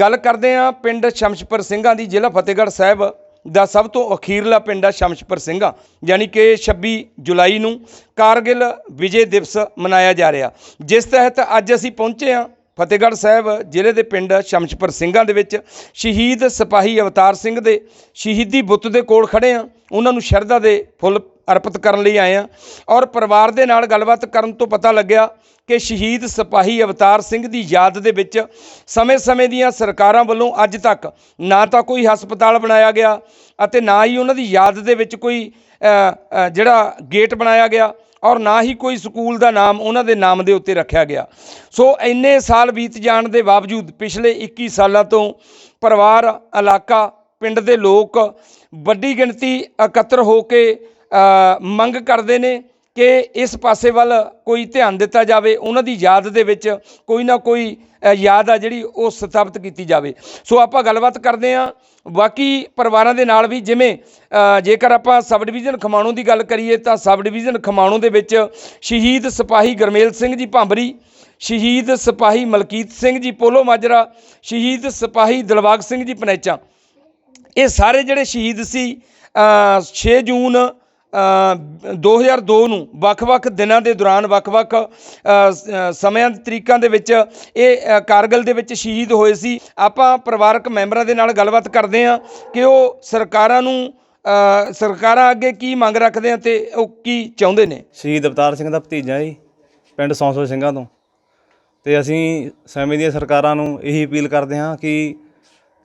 ਗੱਲ ਕਰਦੇ ਹਾਂ ਪਿੰਡ ਸ਼ਮਸ਼ਪੁਰ ਸਿੰਘਾਂ ਦੀ, ਜ਼ਿਲ੍ਹਾ ਫਤਿਹਗੜ੍ਹ ਸਾਹਿਬ ਦਾ ਸਭ ਤੋਂ ਅਖੀਰਲਾ ਪਿੰਡ ਆ ਸ਼ਮਸ਼ਪੁਰ ਸਿੰਘਾਂ, ਯਾਨੀ ਕਿ 26 ਜੁਲਾਈ ਨੂੰ ਕਾਰਗਿਲ ਵਿਜੇ ਦਿਵਸ ਮਨਾਇਆ ਜਾ ਰਿਹਾ। ਜਿਸ ਤਹਿਤ ਅੱਜ ਅਸੀਂ ਪਹੁੰਚੇ ਹਾਂ ਫਤਿਹਗੜ੍ਹ ਸਾਹਿਬ ਜ਼ਿਲ੍ਹੇ ਦੇ ਪਿੰਡ ਸ਼ਮਸ਼ਪੁਰ ਸਿੰਘਾਂ ਦੇ ਵਿੱਚ। ਸ਼ਹੀਦ ਸਿਪਾਹੀ ਅਵਤਾਰ ਸਿੰਘ ਦੇ ਸ਼ਹੀਦੀ ਬੁੱਤ ਦੇ ਕੋਲ ਖੜੇ ਹਾਂ। ਉਹਨਾਂ ਨੂੰ ਸ਼ਰਧਾ ਦੇ ਫੁੱਲ ਅਰਪਿਤ ਕਰਨ ਲਈ ਆਏ ਹਾਂ। ਔਰ ਪਰਿਵਾਰ ਦੇ ਨਾਲ ਗੱਲਬਾਤ ਕਰਨ ਤੋਂ ਪਤਾ ਲੱਗਿਆ ਕਿ ਸ਼ਹੀਦ ਸਿਪਾਹੀ ਅਵਤਾਰ ਸਿੰਘ ਦੀ ਯਾਦ ਦੇ ਵਿੱਚ ਸਮੇਂ-ਸਮੇਂ ਦੀਆਂ ਸਰਕਾਰਾਂ ਵੱਲੋਂ ਅੱਜ ਤੱਕ ਨਾ ਤਾਂ ਕੋਈ ਹਸਪਤਾਲ ਬਣਾਇਆ ਗਿਆ ਅਤੇ ਨਾ ਹੀ ਉਹਨਾਂ ਦੀ ਯਾਦ ਦੇ ਵਿੱਚ ਕੋਈ ਜਿਹੜਾ ਗੇਟ ਬਣਾਇਆ ਗਿਆ ਔਰ ਨਾ ਹੀ ਕੋਈ ਸਕੂਲ ਦਾ ਨਾਮ ਉਹਨਾਂ ਦੇ ਨਾਮ ਦੇ ਉੱਤੇ ਰੱਖਿਆ ਗਿਆ। ਸੋ ਇੰਨੇ ਸਾਲ ਬੀਤ ਜਾਣ ਦੇ ਬਾਵਜੂਦ ਪਿਛਲੇ 21 ਸਾਲਾਂ ਤੋਂ ਪਰਿਵਾਰ, ਇਲਾਕਾ, ਪਿੰਡ ਦੇ ਲੋਕ ਵੱਡੀ ਗਿਣਤੀ ਇਕੱਤਰ ਹੋ ਕੇ ਮੰਗ ਕਰਦੇ ਨੇ ਕਿ ਇਸ ਪਾਸੇ ਵੱਲ ਕੋਈ ਧਿਆਨ ਦਿੱਤਾ ਜਾਵੇ ਉਹਨਾਂ ਦੀ ਯਾਦ ਦੇ ਵਿੱਚ ਕੋਈ ਨਾ ਕੋਈ ਯਾਦ ਆ ਜਿਹੜੀ ਉਹ ਸਥਾਪਿਤ ਕੀਤੀ ਜਾਵੇ। ਸੋ ਆਪਾਂ ਗੱਲਬਾਤ ਕਰਦੇ ਹਾਂ। ਬਾਕੀ ਪਰਿਵਾਰਾਂ ਦੇ ਨਾਲ ਵੀ ਜਿਵੇਂ ਜੇਕਰ ਆਪਾਂ ਸਬ ਡਿਵੀਜ਼ਨ ਖਮਾਣੋਂ ਦੀ ਗੱਲ ਕਰੀਏ ਤਾਂ ਸਬ ਡਿਵੀਜ਼ਨ ਖਮਾਣੋਂ ਦੇ ਵਿੱਚ ਸ਼ਹੀਦ ਸਿਪਾਹੀ ਗਰਮੇਲ ਸਿੰਘ ਜੀ ਭਾਂਬਰੀ ਸ਼ਹੀਦ ਸਿਪਾਹੀ ਮਲਕੀਤ ਸਿੰਘ ਜੀ ਪੋਲੋ ਮਾਜਰਾ ਸ਼ਹੀਦ ਸਿਪਾਹੀ ਦਿਲਬਾਗ ਸਿੰਘ ਜੀ ਪਨੇਚਾ। ਇਹ ਸਾਰੇ ਜਿਹੜੇ ਸ਼ਹੀਦ ਸੀ ਅ, 6 ਜੂਨ 2002 ਨੂੰ ਵੱਖ-ਵੱਖ ਦਿਨਾਂ ਦੇ ਦੌਰਾਨ ਵੱਖ-ਵੱਖ ਸਮਿਆਂ ਤਰੀਕਾਂ ਦੇ ਵਿੱਚ ਇਹ ਅ, ਕਾਰਗਿਲ ਦੇ ਵਿੱਚ ਸ਼ਹੀਦ ਹੋਏ ਸੀ। ਆਪਾਂ ਪਰਿਵਾਰਕ ਮੈਂਬਰਾਂ ਦੇ ਨਾਲ ਗੱਲਬਾਤ ਕਰਦੇ ਹਾਂ ਕਿ ਉਹ ਸਰਕਾਰਾਂ ਨੂੰ ਸਰਕਾਰਾਂ ਅੱਗੇ ਕੀ ਮੰਗ ਰੱਖਦੇ ਆ ਤੇ ਉਹ ਕੀ ਚਾਹੁੰਦੇ ਨੇ। ਸ਼ਹੀਦ ਅਵਤਾਰ ਸਿੰਘ ਦਾ ਭਤੀਜਾ ਜੀ ਪਿੰਡ ਸੌਂਸੋ ਸਿੰਘਾਂ ਤੋਂ। ਤੇ ਅਸੀਂ ਸਮੇਂ ਦੀਆਂ ਸਰਕਾਰਾਂ ਨੂੰ ਇਹੀ ਅਪੀਲ ਕਰਦੇ ਹਾਂ ਕਿ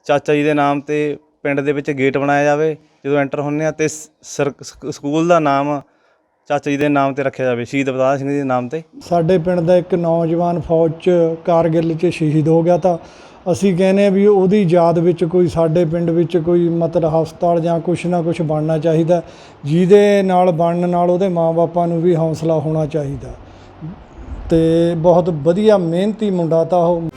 ਚਾਚਾ ਜੀ ਦੇ ਨਾਮ ਤੇ ਪਿੰਡ ਦੇ ਵਿੱਚ ਗੇਟ ਬਣਾਇਆ ਜਾਵੇ, ਜਦੋਂ ਐਂਟਰ ਹੁੰਦੇ ਆ ਤੇ ਸਕੂਲ ਦਾ ਨਾਮ ਚਾਚਾ ਜੀ ਦੇ ਨਾਮ ਤੇ ਰੱਖਿਆ ਜਾਵੇ, ਸ਼ਹੀਦ ਅਵਤਾਰ ਸਿੰਘ ਜੀ ਦੇ ਨਾਮ ਤੇ। ਸਾਡੇ ਪਿੰਡ ਦਾ ਇੱਕ ਨੌਜਵਾਨ ਫੌਜ 'ਚ ਕਾਰਗਿਲ 'ਚ ਸ਼ਹੀਦ ਹੋ ਗਿਆ ਤਾਂ ਅਸੀਂ ਕਹਿੰਦੇ ਆ ਵੀ ਉਹਦੀ ਯਾਦ ਵਿੱਚ ਕੋਈ ਸਾਡੇ ਪਿੰਡ ਵਿੱਚ ਕੋਈ ਮਤਲਬ ਹਸਪਤਾਲ ਜਾਂ ਕੁਛ ਨਾ ਕੁਛ ਬਣਨਾ ਚਾਹੀਦਾ, ਜਿਹਦੇ ਨਾਲ ਬਣਨ ਨਾਲ ਉਹਦੇ ਮਾਪਿਆਂ ਨੂੰ ਵੀ ਹੌਸਲਾ ਹੋਣਾ ਚਾਹੀਦਾ। ਤੇ ਬਹੁਤ ਵਧੀਆ ਮਿਹਨਤੀ ਮੁੰਡਾ ਤਾਂ ਉਹ।